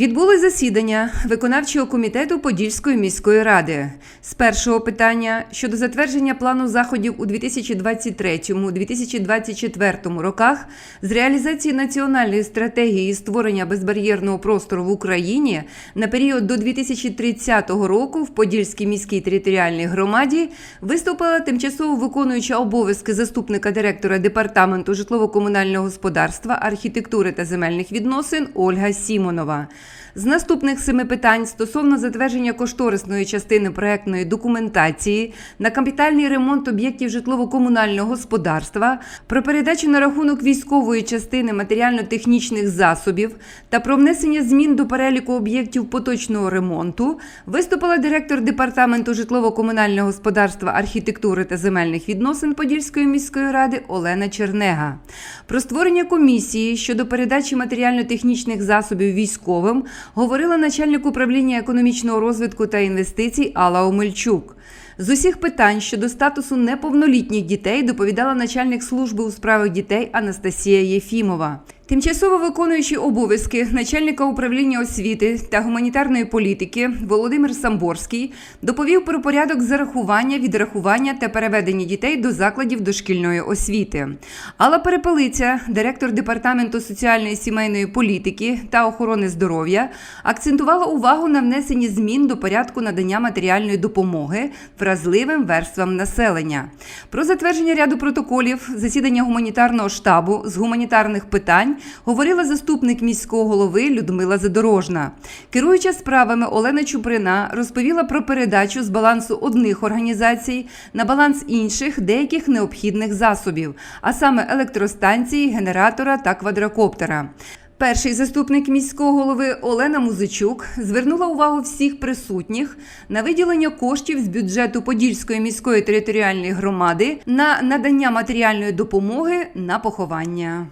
Відбулось засідання виконавчого комітету Подільської міської ради з першого питання щодо затвердження плану заходів у 2023-2024 роках з реалізації національної стратегії створення безбар'єрного простору в Україні на період до 2030 року в Подільській міській територіальній громаді виступила тимчасово виконуюча обов'язки заступника директора департаменту житлово-комунального господарства, архітектури та земельних відносин Ольга Сімонова. З наступних семи питань стосовно затвердження кошторисної частини проектної документації на капітальний ремонт об'єктів житлово-комунального господарства, про передачу на рахунок військової частини матеріально-технічних засобів та про внесення змін до переліку об'єктів поточного ремонту виступила директор департаменту житлово-комунального господарства, архітектури та земельних відносин Подільської міської ради Олена Чернега. Про створення комісії щодо передачі матеріально-технічних засобів військовим говорила начальник управління економічного розвитку та інвестицій Алла Омельчук. З усіх питань щодо статусу неповнолітніх дітей доповідала начальник служби у справах дітей Анастасія Єфімова. Тимчасово виконуючий обов'язки начальника управління освіти та гуманітарної політики Володимир Самборський доповів про порядок зарахування, відрахування та переведення дітей до закладів дошкільної освіти. Алла Перепелиця, директор департаменту соціальної сімейної політики та охорони здоров'я, акцентувала увагу на внесенні змін до порядку надання матеріальної допомоги вразливим верствам населення. Про затвердження ряду протоколів засідання гуманітарного штабу з гуманітарних питань говорила заступник міського голови Людмила Задорожна. Керуюча справами Олена Чуприна розповіла про передачу з балансу одних організацій на баланс інших деяких необхідних засобів, а саме електростанції, генератора та квадрокоптера. Перший заступник міського голови Олена Музичук звернула увагу всіх присутніх на виділення коштів з бюджету Подільської міської територіальної громади на надання матеріальної допомоги на поховання.